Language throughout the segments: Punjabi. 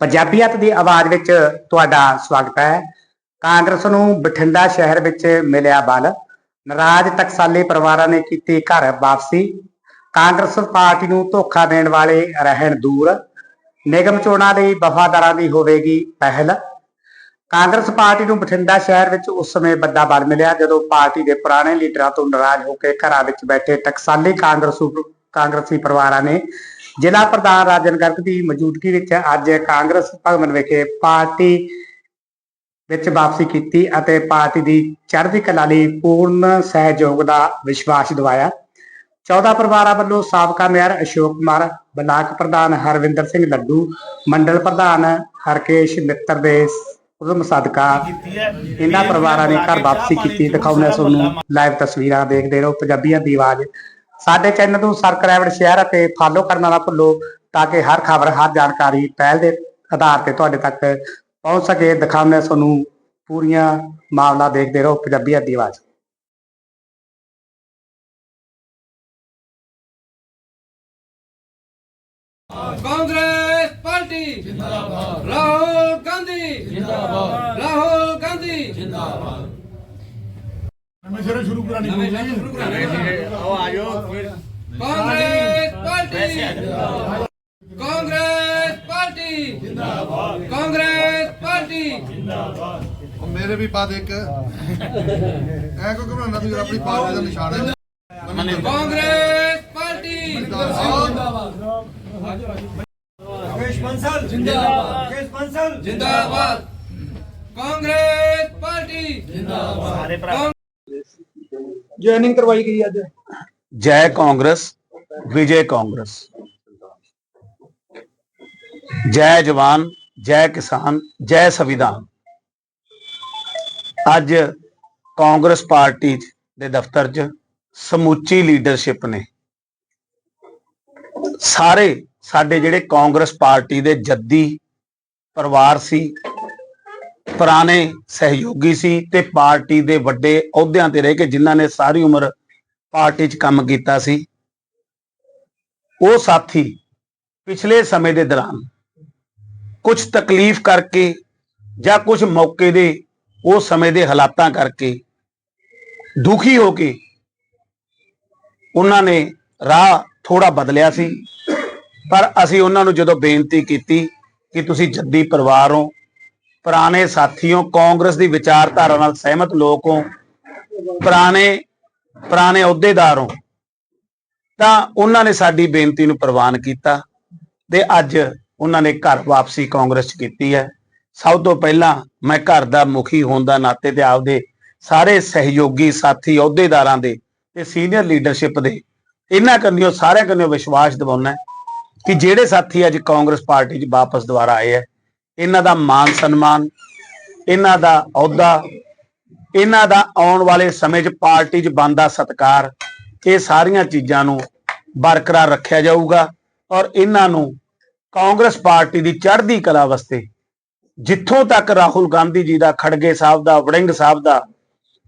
ਪੰਜਾਬੀਅਤ ਦੀ ਆਵਾਜ਼ ਵਿੱਚ ਤੁਹਾਡਾ ਸਵਾਗਤ ਹੈ। ਕਾਂਗਰਸ ਨੂੰ ਬਠਿੰਡਾ ਸ਼ਹਿਰ ਵਿੱਚ ਮਿਲਿਆ ਬਲ। ਨਾਰਾਜ਼ ਟਕਸਾਲੀ ਪਰਿਵਾਰਾਂ ਨੇ ਕੀਤੀ ਘਰ ਵਾਪਸੀ। ਕਾਂਗਰਸ ਪਾਰਟੀ ਨੂੰ ਧੋਖਾ ਦੇਣ ਵਾਲੇ ਰਹਿਣ ਦੂਰ। ਨਿਗਮ ਚੋਣਾਂ ਲਈ ਵਫਾਦਾਰਾਂ ਦੀ ਹੋਵੇਗੀ ਪਹਿਲ। ਕਾਂਗਰਸ ਪਾਰਟੀ ਨੂੰ ਬਠਿੰਡਾ ਸ਼ਹਿਰ ਵਿੱਚ ਉਸ ਸਮੇਂ ਵੱਡਾ ਬਲ ਮਿਲਿਆ ਜਦੋਂ ਪਾਰਟੀ ਦੇ ਪੁਰਾਣੇ ਲੀਡਰਾਂ ਤੋਂ ਨਾਰਾਜ਼ ਹੋ ਕੇ ਘਰਾਂ ਵਿੱਚ ਬੈਠੇ ਟਕਸਾਲੀ ਕਾਂਗਰਸੂ ਕਾਂਗਰਸੀ ਪਰਿਵਾਰਾਂ ਨੇ ਜ਼ਿਲ੍ਹਾ ਪ੍ਰਧਾਨ ਰਾਜਨ ਗਰਗ ਦੀ ਮੌਜੂਦਗੀ ਵਿੱਚ ਅੱਜ ਕਾਂਗਰਸ ਭਵਨ ਵਿਖੇ ਪਾਰਟੀ ਵਿੱਚ ਵਾਪਸੀ ਕੀਤੀ ਅਤੇ ਪਾਰਟੀ ਦੀ ਚੜ੍ਹਦੀ ਕਲਾ ਲਈ ਪੂਰਨ ਸਹਿਯੋਗ ਦਾ ਵਿਸ਼ਵਾਸ ਦਿਵਾਇਆ। 14 ਪਰਿਵਾਰਾਂ ਵੱਲੋਂ ਸਾਬਕਾ ਮੇਅਰ ਅਸ਼ੋਕ ਕੁਮਾਰ, ਬਲਾਕ ਪ੍ਰਧਾਨ ਹਰਵਿੰਦਰ ਸਿੰਘ ਲੱਡੂ, ਮੰਡਲ ਪ੍ਰਧਾਨ ਹਰਕੇਸ਼ ਮਿੱਤਰ ਦੇ ਉਦਮ ਸਦਕਾ ਇਹਨਾਂ ਪਰਿਵਾਰਾਂ ਨੇ ਘਰ ਵਾਪਸੀ ਕੀਤੀ। ਦਿਖਾਉਣਾ ਹਾਂ ਤੁਹਾਨੂੰ ਲਾਈਵ ਤਸਵੀਰਾਂ ਦੇਖਦੇ ਰਹੋ। ਪੰਜਾਬੀਆਂ ਦੀ ਆਵਾਜ਼ ਸਾਡੇ ਚੈਨਲ ਨੂੰ ਸਬਸਕ੍ਰਾਈਬ ਸ਼ੇਅਰ ਅਤੇ ਫਾਲੋ ਕਰਨਾ ਨਾ ਭੁੱਲੋ ਤਾਂ ਕਿ ਹਰ ਖਬਰ, ਹਰ ਜਾਣਕਾਰੀ ਪਹਿਲ ਦੇ ਆਧਾਰ ਤੇ ਤੁਹਾਡੇ ਤੱਕ ਪਹੁੰਚ ਸਕੇ। ਦਿਖਾਉਂਦੇ ਤੁਹਾਨੂੰ ਪੂਰੀਆਂ ਮਾਮਲਾ ਦੇਖਦੇ ਰਹੋ ਪੰਜਾਬੀਆਂ ਦੀ ਆਵਾਜ਼ ਕਾਂਗਰਸ ਪਾਰਟੀ ਜਿੰਦਾਬਾਦ। ਰਾਹੁਲ ਗਾਂਧੀ ਜਿੰਦਾਬਾਦ। ਰਾਹੁਲ ਗਾਂਧੀ ਜਿੰਦਾਬਾਦ। ਨਵੇਂ ਸਿਰੇ ਸ਼ੁਰੂ ਕਰਾਣੀ ਨਵੇਂ ਸ਼ਹਿਰ ਸ਼ੁਰੂ ਕਰਾਂਗੇ ਕਾਂਗਰਸ ਪਾਰਟੀ। ਜਿੰਦਾਬਾਦ ਕਾਂਗਰਸ ਪਾਰਟੀ। ਜਿੰਦਾਬਾਦ। Congress party. ਉਹ ਮੇਰੇ ਵੀ ਪਾ ਦੇ ਇੱਕ। ਐ ਕੋ ਘਬਰਾਉਣਾ ਤੂੰ ਆਪਣੀ ਪਾਰਟੀ ਦਾ ਨਿਸ਼ਾਨ ਹੈ। Congress party. ਮੁਕੇਸ਼ ਬੰਸਲ। ਜਿੰਦਾਬਾਦ। ਮੁਕੇਸ਼ ਬੰਸਲ। ਜਿੰਦਾਬਾਦ। Congress party. ਜਿੰਦਾਬਾਦ। ਜੁਆਇਨਿੰਗ ਕਰਵਾਈ ਗਈ ਅੱਜ? ਜੈ ਕਾਂਗਰਸ, ਵਿਜੇ ਕਾਂਗਰਸ। ਜੈ ਜਵਾਨ, ਜੈ ਕਿਸਾਨ, ਜੈ ਸੰਵਿਧਾਨ। ਅੱਜ ਕਾਂਗਰਸ ਪਾਰਟੀ ਦੇ ਦਫ਼ਤਰ 'ਚ ਸਮੁੱਚੀ ਲੀਡਰਸ਼ਿਪ ਨੇ। ਸਾਰੇ ਸਾਡੇ ਜਿਹੜੇ ਕਾਂਗਰਸ ਪਾਰਟੀ ਦੇ ਜੱਦੀ ਪਰਿਵਾਰ ਸੀ ਪੁਰਾਣੇ ਸਹਿਯੋਗੀ ਸੀ ਤੇ ਪਾਰਟੀ ਦੇ ਵੱਡੇ ਅਹੁਦਿਆਂ ਤੇ ਰਹਿ ਕੇ ਜਿਨ੍ਹਾਂ ਨੇ ਸਾਰੀ ਉਮਰ ਪਾਰਟੀ 'ਚ ਕੰਮ ਕੀਤਾ ਸੀ। ਉਹ ਸਾਥੀ ਪਿਛਲੇ ਸਮੇਂ ਦੇ ਦੌਰਾਨ ਕੁਝ ਤਕਲੀਫ ਕਰਕੇ ਜਾਂ ਕੁਝ ਮੌਕੇ ਦੇ ਉਹ ਸਮੇਂ ਦੇ ਹਾਲਾਤਾਂ ਕਰਕੇ ਦੁਖੀ ਹੋ ਕੇ ਉਹਨਾਂ ਨੇ ਰਾਹ ਥੋੜਾ ਬਦਲਿਆ ਸੀ। ਪਰ ਅਸੀਂ ਉਹਨਾਂ ਨੂੰ ਜਦੋਂ ਬੇਨਤੀ ਕੀਤੀ ਕਿ ਤੁਸੀਂ ਜੱਦੀ ਪਰਿਵਾਰ ਹੋ ਪੁਰਾਣੇ ਸਾਥੀਓ, ਕਾਂਗਰਸ ਦੀ ਵਿਚਾਰਧਾਰਾ ਨਾਲ ਸਹਿਮਤ ਲੋਕ ਹੋ, ਪੁਰਾਣੇ ਪੁਰਾਣੇ ਅਹੁਦੇਦਾਰ ਹੋ, ਤਾਂ ਉਹਨਾਂ ਨੇ ਸਾਡੀ ਬੇਨਤੀ ਨੂੰ ਪ੍ਰਵਾਨ ਕੀਤਾ ਤੇ ਅੱਜ ਉਹਨਾਂ ਨੇ ਘਰ ਵਾਪਸੀ ਕਾਂਗਰਸ ਚ ਕੀਤੀ ਹੈ। ਸਭ ਤੋਂ ਪਹਿਲਾਂ ਮੈਂ ਘਰ ਦਾ ਮੁਖੀ ਹੋਣ ਦਾ ਨਾਤੇ ਤੇ ਆਪਦੇ ਸਾਰੇ ਸਹਿਯੋਗੀ ਸਾਥੀ, ਅਹੁਦੇਦਾਰਾਂ ਦੇ ਤੇ ਸੀਨੀਅਰ ਲੀਡਰਸ਼ਿਪ ਦੇ ਇਹਨਾਂ ਕੰਨਿਓ, ਸਾਰਿਆਂ ਕੰਨਿਓ ਵਿਸ਼ਵਾਸ ਦਿਵਾਉਣਾ ਕਿ ਜਿਹੜੇ ਸਾਥੀ ਅੱਜ ਕਾਂਗਰਸ ਪਾਰਟੀ 'ਚ ਵਾਪਸ ਦੁਬਾਰਾ ਆਏ ਹੈ ਇਹਨਾਂ ਦਾ ਮਾਨ ਸਨਮਾਨ, ਇਹਨਾਂ ਦਾ ਅਹੁਦਾ, ਇਹਨਾਂ ਦਾ ਆਉਣ ਵਾਲੇ ਸਮੇਂ 'ਚ ਪਾਰਟੀ 'ਚ ਬੰਦਾ ਸਤਕਾਰ, ਇਹ ਸਾਰੀਆਂ ਚੀਜ਼ਾਂ ਨੂੰ ਬਰਕਰਾਰ ਰੱਖਿਆ ਜਾਊਗਾ ਔਰ ਇਹਨਾਂ ਨੂੰ ਕਾਂਗਰਸ ਪਾਰਟੀ ਦੀ ਚੜ੍ਹਦੀ ਕਲਾ ਵਾਸਤੇ ਜਿੱਥੋਂ ਤੱਕ ਰਾਹੁਲ ਗਾਂਧੀ ਜੀ ਦਾ, ਖੜਗੇ ਸਾਹਿਬ ਦਾ, ਵੜਿੰਗ ਸਾਹਿਬ ਦਾ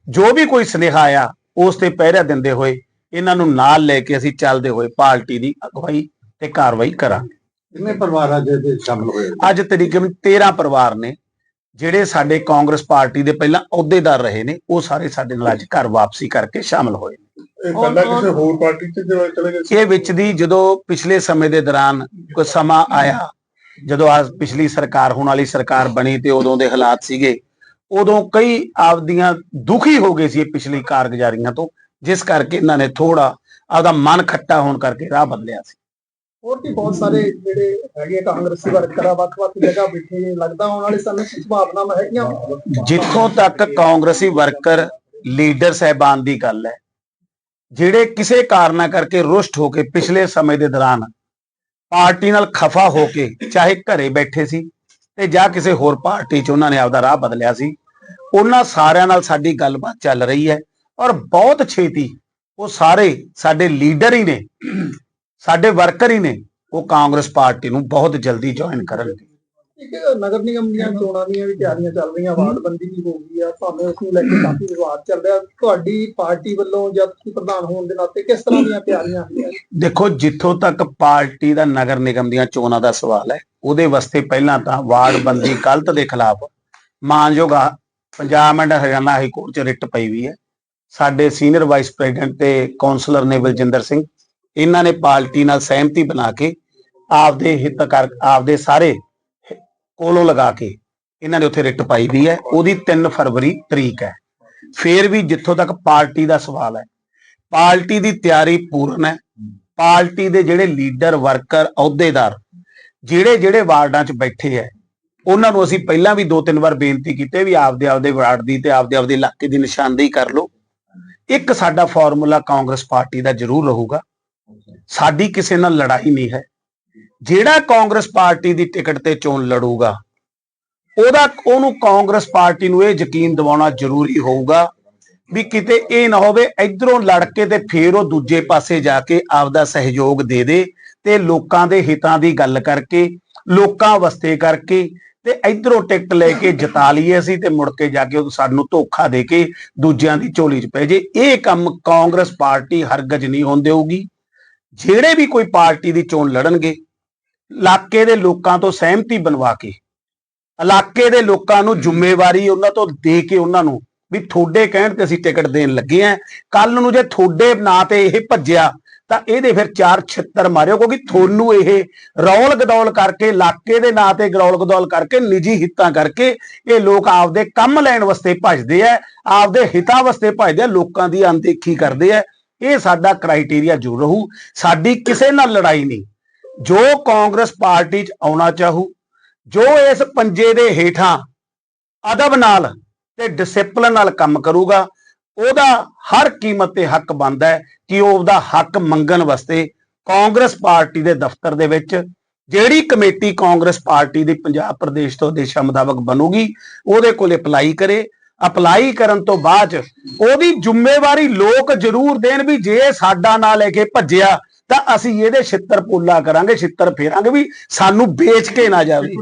ਜੋ ਵੀ ਕੋਈ ਸੁਨੇਹਾ ਆਇਆ, ਉਸ ਤੇ ਪਹਿਰਾ ਦਿੰਦੇ ਹੋਏ ਇਹਨਾਂ ਨੂੰ ਨਾਲ ਲੈ ਕੇ ਅਸੀਂ ਚੱਲਦੇ ਹੋਏ ਪਾਰਟੀ ਦੀ ਅਗਵਾਈ ਤੇ ਕਾਰਵਾਈ ਕਰਾਂਗੇ। ਕਿੰਨੇ ਪਰਿਵਾਰ ਅੱਜ ਇਹਦੇ ਸ਼ਾਮਲ ਹੋਏ? ਅੱਜ ਤਕਰੀਬਨ 13 ਪਰਿਵਾਰ ਨੇ ਜਿਹੜੇ ਸਾਡੇ ਕਾਂਗਰਸ ਪਾਰਟੀ ਦੇ ਪਹਿਲਾਂ ਅਹੁਦੇਦਾਰ ਰਹੇ ਨੇ ਉਹ ਸਾਰੇ ਸਾਡੇ ਨਾਲ ਅੱਜ ਘਰ ਵਾਪਸੀ ਕਰਕੇ ਸ਼ਾਮਲ ਹੋਏ ਇਹ ਪਹਿਲਾਂ ਕਿਸੇ ਹੋਰ ਪਾਰਟੀ ਚ ਜਦੋਂ ਚਲੇ ਗਏ ਇਹ ਵਿੱਚ ਦੀ ਜਦੋਂ ਪਿਛਲੇ ਸਮੇਂ ਦੇ ਦੌਰਾਨ ਕੋਈ ਸਮਾਂ ਆਇਆ ਜਦੋਂ ਆ ਪਿਛਲੀ ਸਰਕਾਰ ਹੁਣ ਵਾਲੀ ਸਰਕਾਰ ਬਣੀ ਤੇ ਉਦੋਂ ਦੇ ਹਾਲਾਤ ਸੀਗੇ ਉਦੋਂ ਕਈ ਆਪਦੀਆਂ ਦੁਖੀ ਹੋ ਗਏ ਸੀ ਇਹ ਪਿਛਲੀ ਕਾਰਗੁਜ਼ਾਰੀਆਂ ਤੋਂ ਜਿਸ ਕਰਕੇ ਇਹਨਾਂ ਨੇ ਥੋੜਾ ਆਪਦਾ ਮਨ ਖੱਟਾ ਹੋਣ ਕਰਕੇ ਰਾਹ ਬਦਲਿਆ ਸੀ। ਹੋਰ ਵੀ ਬਹੁਤ ਸਾਰੇ ਜਿਹੜੇ ਹੈਗੇ ਕਾਂਗਰਸੀ ਵਰਕਰ ਆ ਵੱਖ-ਵੱਖ ਜਗ੍ਹਾ ਬੈਠੇ ਲੱਗਦਾ ਆਉਣ ਵਾਲੇ ਸਮੇਂ 'ਚ ਸੰਭਾਵਨਾਵਾਂ ਹੈਗੀਆਂ ਜਿੱਥੋਂ ਤੱਕ ਕਾਂਗਰਸੀ ਵਰਕਰ, ਲੀਡਰ ਸਹਿਬਾਨ ਦੀ ਗੱਲ ਹੈ, ਜਿਹੜੇ ਕਿਸੇ ਕਾਰਨਾ ਕਰਕੇ ਰੁਸ਼ਟ ਹੋ ਕੇ ਪਿਛਲੇ ਸਮੇਂ ਦੇ ਦੌਰਾਨ ਪਾਰਟੀ ਨਾਲ ਖਫਾ ਹੋ ਕੇ ਚਾਹੇ ਘਰੇ ਬੈਠੇ ਸੀ ਤੇ ਜਾਂ ਕਿਸੇ ਹੋਰ ਪਾਰਟੀ 'ਚ ਉਹਨਾਂ ਨੇ ਆਪਦਾ ਰਾਹ ਬਦਲਿਆ ਸੀ, ਉਹਨਾਂ ਸਾਰਿਆਂ ਨਾਲ ਸਾਡੀ ਗੱਲਬਾਤ ਚੱਲ ਰਹੀ ਹੈ ਔਰ ਬਹੁਤ ਛੇਤੀ ਉਹ ਸਾਰੇ ਸਾਡੇ ਲੀਡਰ ਹੀ ਨੇ ਸਾਡੇ ਵਰਕਰ ਹੀ ਨੇ ਉਹ ਕਾਂਗਰਸ ਪਾਰਟੀ ਨੂੰ ਬਹੁਤ ਜਲਦੀ ਜੁਆਇਨ ਕਰਨਗੇ। ਇੱਕ ਨਗਰ ਨਿਗਮ ਦੀਆਂ ਚੋਣਾਂ ਦੀਆਂ ਵੀ ਤਿਆਰੀਆਂ ਚੱਲ ਰਹੀਆਂ ਵਾਰਡਬੰਦੀ ਵੀ ਹੋ ਗਈ ਆ ਭਾਵੇਂ ਉਸ ਨੂੰ ਲੈ ਕੇ ਕਾਫੀ ਵਿਵਾਦ ਚੱਲ ਰਿਹਾ। ਤੁਹਾਡੀ ਪਾਰਟੀ ਵੱਲੋਂ ਜਾਂ ਤੁਸੀਂ ਪ੍ਰਧਾਨ ਹੋਣ ਦੇ ਨਾਤੇ ਕਿਸ ਤਰ੍ਹਾਂ ਦੀਆਂ ਤਿਆਰੀਆਂ ਹੋਈਆਂ ਦੇਖੋ ਜਿੱਥੋਂ ਤੱਕ ਪਾਰਟੀ ਦਾ ਨਗਰ ਨਿਗਮ ਦੀਆਂ ਚੋਣਾਂ ਦਾ ਸਵਾਲ ਹੈ ਉਹਦੇ ਵਾਸਤੇ ਪਹਿਲਾਂ ਤਾਂ ਵਾਰਡ ਬੰਦੀ ਗਲਤ ਦੇ ਖਿਲਾਫ ਮਾਨਯੋਗ Punjab and Haryana high court 'ਚ ਰਿਟ ਪਈ ਹੋਈ ਹੈ। ਸਾਡੇ ਸੀਨੀਅਰ ਵਾਈਸ ਪ੍ਰੈਜ਼ੀਡੈਂਟ ਤੇ ਕਾਉਂਸਲਰ ਨੇ ਬਲਜਿੰਦਰ ਸਿੰਘ ਇਹਨਾਂ ਨੇ ਪਾਰਟੀ ਨਾਲ ਸਹਿਮਤੀ ਬਣਾ ਕੇ ਆਪਦੇ ਹਿੱਤ ਕਰ ਆਪਦੇ ਸਾਰੇ ਕੋਲੋਂ ਲਗਾ ਕੇ ਇਹਨਾਂ ਨੇ ਉੱਥੇ ਰਿਟ ਪਾਈ ਵੀ ਹੈ। ਉਹਦੀ 3 ਫਰਵਰੀ ਤਰੀਕ ਹੈ। ਫੇਰ ਵੀ ਜਿੱਥੋਂ ਤੱਕ ਪਾਰਟੀ ਦਾ ਸਵਾਲ ਹੈ, ਪਾਰਟੀ ਦੀ ਤਿਆਰੀ ਪੂਰਨ ਹੈ। ਪਾਰਟੀ ਦੇ ਜਿਹੜੇ ਲੀਡਰ, ਵਰਕਰ, ਅਹੁਦੇਦਾਰ, ਜਿਹੜੇ ਜਿਹੜੇ ਵਾਰਡਾਂ 'ਚ ਬੈਠੇ ਐ ਉਹਨਾਂ ਨੂੰ ਅਸੀਂ ਪਹਿਲਾਂ ਵੀ ਦੋ ਤਿੰਨ ਵਾਰ ਬੇਨਤੀ ਕੀਤੀ ਵੀ ਆਪਦੇ ਆਪਦੇ ਵਾਰਡ ਦੀ ਤੇ ਆਪਦੇ ਆਪਦੇ ਇਲਾਕੇ ਦੀ ਨਿਸ਼ਾਨਦੇਹੀ ਕਰ ਲਓ। ਇੱਕ ਸਾਡਾ ਫਾਰਮੂਲਾ ਕਾਂਗਰਸ ਪਾਰਟੀ ਦਾ ਜ਼ਰੂਰ ਰਹੂਗਾ। ਸਾਡੀ ਕਿਸੇ ਨਾਲ ਲੜਾਈ ਨਹੀਂ ਹੈ। ਜਿਹੜਾ ਕਾਂਗਰਸ ਪਾਰਟੀ ਦੀ ਟਿਕਟ ਤੇ ਚੋਣ ਲੜੂਗਾ, ਉਹਦਾ, ਉਹਨੂੰ ਕਾਂਗਰਸ ਪਾਰਟੀ ਨੂੰ ਇਹ ਯਕੀਨ ਦਿਵਾਉਣਾ ਜ਼ਰੂਰੀ ਹੋਊਗਾ ਵੀ ਕਿਤੇ ਇਹ ਨਾ ਹੋਵੇ, ਇਧਰੋਂ ਲੜ ਕੇ ਤੇ ਫੇਰ ਉਹ ਦੂਜੇ ਪਾਸੇ ਜਾ ਕੇ ਆਪਦਾ ਸਹਿਯੋਗ ਦੇ ਦੇ ਤੇ ਲੋਕਾਂ ਦੇ ਹਿੱਤਾਂ ਦੀ ਗੱਲ ਕਰਕੇ, ਲੋਕਾਂ ਵਸਤੇ ਕਰਕੇ ਤੇ ਇਧਰੋਂ ਟਿਕਟ ਲੈ ਕੇ ਜਿਤਾ ਲਈਏ ਅਸੀਂ ਤੇ ਮੁੜ ਕੇ ਜਾ ਕੇ ਉਹ ਸਾਨੂੰ ਧੋਖਾ ਦੇ ਕੇ ਦੂਜਿਆਂ ਦੀ ਝੋਲੀ 'ਚ ਪੈ ਜੇ। ਇਹ ਕੰਮ ਕਾਂਗਰਸ ਪਾਰਟੀ ਹਰਗਜ ਨਹੀਂ ਹੋਣ ਦੇਊਗੀ। ਜਿਹੜੇ ਵੀ ਕੋਈ ਪਾਰਟੀ ਦੀ ਚੋਣ ਲੜਨਗੇ, ਇਲਾਕੇ ਦੇ ਲੋਕਾਂ ਤੋਂ ਸਹਿਮਤੀ ਬਣਵਾ ਕੇ, ਇਲਾਕੇ ਦੇ ਲੋਕਾਂ ਨੂੰ ਜ਼ਿੰਮੇਵਾਰੀ ਉਹਨਾਂ ਤੋਂ ਦੇ ਕੇ ਉਹਨਾਂ ਨੂੰ ਵੀ ਤੁਹਾਡੇ ਕਹਿਣ ਤੇ ਅਸੀਂ ਟਿਕਟ ਦੇਣ ਲੱਗੇ ਆਂ ਕੱਲ ਨੂੰ ਜੇ ਤੁਹਾਡੇ ਨਾਂ ਤੇ ਇਹ ਭੱਜਿਆ, ਤਾਂ ਇਹਦੇ ਫਿਰ ਚਾਰ ਛਿੱਤਰ ਮਾਰਿਓ, ਕਿਉਂਕਿ ਤੁਹਾਨੂੰ ਇਹ ਰੌਲ ਗਦੌਲ ਕਰਕੇ, ਇਲਾਕੇ ਦੇ ਨਾਂ ਤੇ ਗਰੌਲ ਗਦੌਲ ਕਰਕੇ, ਨਿੱਜੀ ਹਿੱਤਾਂ ਕਰਕੇ ਇਹ ਲੋਕ ਆਪਦੇ ਕੰਮ ਲੈਣ ਵਾਸਤੇ ਭੱਜਦੇ ਆ, ਆਪਦੇ ਹਿੱਤਾਂ ਵਾਸਤੇ ਭੱਜਦੇ ਆ, ਲੋਕਾਂ ਦੀ ਅਣਦੇਖੀ ਕਰਦੇ ਆ। ਇਹ ਸਾਡਾ ਕ੍ਰਾਈਟੇਰੀਆ ਜ਼ਰੂਰ ਰਹੂ। ਸਾਡੀ ਕਿਸੇ ਨਾਲ ਲੜਾਈ ਨਹੀਂ। ਜੋ ਕਾਂਗਰਸ ਪਾਰਟੀ 'ਚ ਆਉਣਾ ਚਾਹੂ, ਜੋ ਇਸ ਪੰਜੇ ਦੇ ਹੇਠਾਂ ਅਦਬ ਨਾਲ ਤੇ ਡਿਸਪਲਿਨ ਨਾਲ ਕੰਮ ਕਰੂਗਾ, ਉਹਦਾ ਹਰ ਕੀਮਤ ਤੇ ਹੱਕ ਬਣਦਾ ਹੈ ਕਿ ਉਹ ਉਹਦਾ ਹੱਕ ਮੰਗਣ ਵਾਸਤੇ ਕਾਂਗਰਸ ਪਾਰਟੀ ਦੇ ਦਫ਼ਤਰ ਦੇ ਵਿੱਚ ਜਿਹੜੀ ਕਮੇਟੀ ਕਾਂਗਰਸ ਪਾਰਟੀ ਦੀ ਪੰਜਾਬ ਪ੍ਰਦੇਸ਼ ਤੋਂ ਦੇਸ਼ਾਂ ਮੁਤਾਬਕ ਬਣੂਗੀ, ਉਹਦੇ ਕੋਲ ਅਪਲਾਈ ਕਰੇ। ਅਪਲਾਈ ਕਰਨ ਤੋਂ ਬਾਅਦ ਉਹਦੀ ਜ਼ਿੰਮੇਵਾਰੀ ਲੋਕ ਜ਼ਰੂਰ ਦੇਣ ਵੀ ਜੇ ਸਾਡਾ ਨਾਂ ਲੈ ਕੇ ਭੱਜਿਆ, ਤਾਂ ਅਸੀਂ ਇਹਦੇ ਛਿੱਤਰ ਪੋਲਾ ਕਰਾਂਗੇ, ਛਿੱਤਰ ਫੇਰਾਂਗੇ ਵੀ ਸਾਨੂੰ ਵੇਚ ਕੇ ਨਾ ਜਾਵੇ।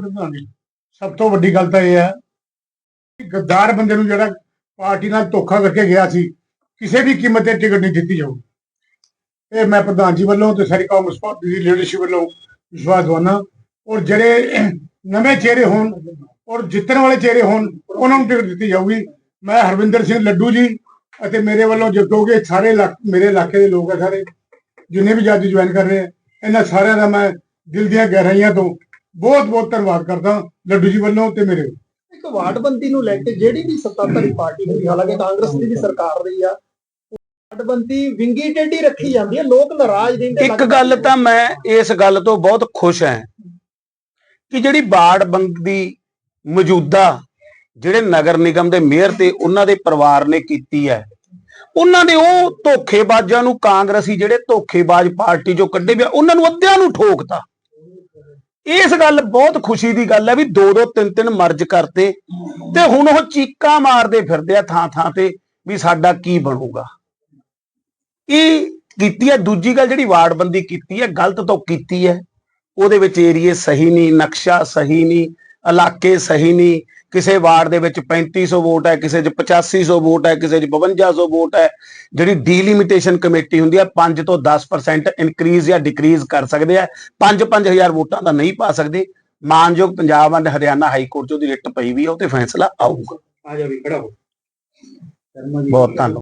ਸਭ ਤੋਂ ਵੱਡੀ ਗੱਲ ਤਾਂ ਇਹ ਹੈ ਕਿ ਗੱਦਾਰ ਬੰਦੇ ਨੂੰ ਜਿਹੜਾ ਪਾਰਟੀ ਨਾਲ ਧੋਖਾ ਕਰਕੇ ਗਿਆ ਸੀ, ਕਿਸੇ ਵੀ ਕੀਮਤ ਤੇ ਟਿਕਟ ਨਹੀਂ ਦਿੱਤੀ ਜਾਊਗੀ ਇਹ ਮੈਂ ਪ੍ਰਧਾਨ ਜੀ ਵੱਲੋਂ ਤੇ ਸਾਰੀ ਕਾਂਗਰਸ ਪਾਰਟੀ ਦੀ ਲੀਡਰਸ਼ਿਪ ਵੱਲੋਂ ਵਿਸ਼ਵਾਸ ਦਵਾਨਾ। ਔਰ ਜਿਹੜੇ ਨਵੇਂ ਚਿਹਰੇ ਹੋਣ ਔਰ ਜਿੱਤਣ ਵਾਲੇ ਚਿਹਰੇ ਹੋਣ ਉਹਨਾਂ ਨੂੰ ਟਿਕਟ ਦਿੱਤੀ ਜਾਊਗੀ ਮੈਂ ਹਰਵਿੰਦਰ ਸਿੰਘ ਲੱਡੂ ਜੀ ਅਤੇ ਮੇਰੇ ਵੱਲੋਂ ਜੋ ਕਹੋਗੇ ਸਾਰੇ ਮੇਰੇ ਇਲਾਕੇ ਦੇ ਲੋਕ ਆ ਸਾਰੇ ਜਿੰਨੇ ਵੀ ਜਾਤੀ ਜੁਆਇਨ ਕਰ ਰਹੇ ਆ ਇਹਨਾਂ ਸਾਰਿਆਂ ਦਾ ਮੈਂ ਦਿਲ ਦੀਆਂ ਗਹਿਰਾਈਆਂ ਤੋਂ ਬਹੁਤ ਬਹੁਤ ਧੰਨਵਾਦ ਕਰਦਾ ਲੱਡੂ ਜੀ ਵੱਲੋਂ ਤੇ ਮੇਰੇ। ਇੱਕ ਵਾਰਡਬੰਦੀ ਨੂੰ ਲੈ ਕੇ ਜਿਹੜੀ ਵੀ ਸੱਤਾਧਾਰੀ ਪਾਰਟੀ ਹੁੰਦੀ ਹਾਲਾਂਕਿ ਕਾਂਗਰਸ ਦੀ ਵੀ ਸਰਕਾਰ ਰਹੀ ਆ ਵਾਰਡਬੰਦੀ ਵਿੰਗੀ ਟੇਢੀ ਰੱਖੀ ਜਾਂਦੀ ਹੈ ਲੋਕ ਨਾਰਾਜ਼ ਰਹਿੰਦੇ ਇੱਕ ਗੱਲ ਤਾਂ ਮੈਂ ਇਸ ਗੱਲ ਤੋਂ ਬਹੁਤ ਖੁਸ਼ ਹਾਂ ਕਿ ਜਿਹੜੀ ਬਾੜ ਬੰਦੀ ਮੌਜੂਦਾ ਜਿਹੜੇ ਨਗਰ ਨਿਗਮ ਦੇ ਮੇਅਰ ਤੇ ਉਹਨਾਂ ਦੇ ਪਰਿਵਾਰ ਨੇ ਕੀਤੀ ਹੈ। ਉਹਨਾਂ ਨੇ ਉਹ ਧੋਖੇਬਾਜ਼ਾਂ ਨੂੰ ਕਾਂਗਰਸੀ ਜਿਹੜੇ ਧੋਖੇਬਾਜ਼ ਪਾਰਟੀ ਚੋਂ ਕੱਢੇ ਪਿਆ ਉਹਨਾਂ ਨੂੰ ਅੱਧਿਆਂ ਨੂੰ ਠੋਕਤਾ। ਇਸ ਗੱਲ ਬਹੁਤ ਖੁਸ਼ੀ ਦੀ ਗੱਲ ਹੈ ਵੀ ਦੋ ਦੋ ਤਿੰਨ ਤਿੰਨ ਮਰਜ ਕਰਤੇ ਤੇ ਹੁਣ ਉਹ ਚੀਕਾਂ ਮਾਰਦੇ ਫਿਰਦੇ ਆ ਥਾਂ ਥਾਂ ਤੇ ਵੀ ਸਾਡਾ ਕੀ ਬਣੂਗਾ। ਇਹ ਕੀਤੀ ਹੈ, ਦੂਜੀ ਗੱਲ ਜਿਹੜੀ ਵਾਰਡਬੰਦੀ ਕੀਤੀ ਹੈ, ਗਲਤ ਤੋਂ ਕੀਤੀ ਹੈ। ਉਹਦੇ ਵਿੱਚ ਏਰੀਏ ਸਹੀ ਨਹੀਂ, ਨਕਸ਼ਾ ਸਹੀ ਨਹੀਂ ਇਲਾਕੇ ਸਹੀ ਨਹੀਂ ਕਿਸੇ ਵਾਰਡ ਦੇ ਵਿੱਚ 3500 ਵੋਟ ਹੈ ਕਿਸੇ 'ਚ 8500 ਵੋਟ ਹੈ ਕਿਸੇ 'ਚ 5200 ਵੋਟ ਹੈ ਜਿਹੜੀ ਡੀਲਿਮਿਟੇਸ਼ਨ ਕਮੇਟੀ ਹੁੰਦੀ ਹੈ 5 ਤੋਂ 10% ਇਨਕਰੀਜ਼ ਜਾਂ ਡਿਕਰੀਜ਼ ਕਰ ਸਕਦੇ ਆ 5-5000 ਵੋਟਾਂ ਦਾ ਨਹੀਂ ਪਾ ਸਕਦੇ। ਮਾਨਯੋਗ Punjab and Haryana high court 'ਚ ਉਹਦੀ ਰਿਟ ਪਈ ਵੀ ਹੈ ਉਹ ਤੇ ਫੈਸਲਾ ਆਊਗਾ। ਆ ਜਾ ਵੀ ਖੜਾ ਹੋ। ਬਹੁਤ ਧੰਨਵਾਦ।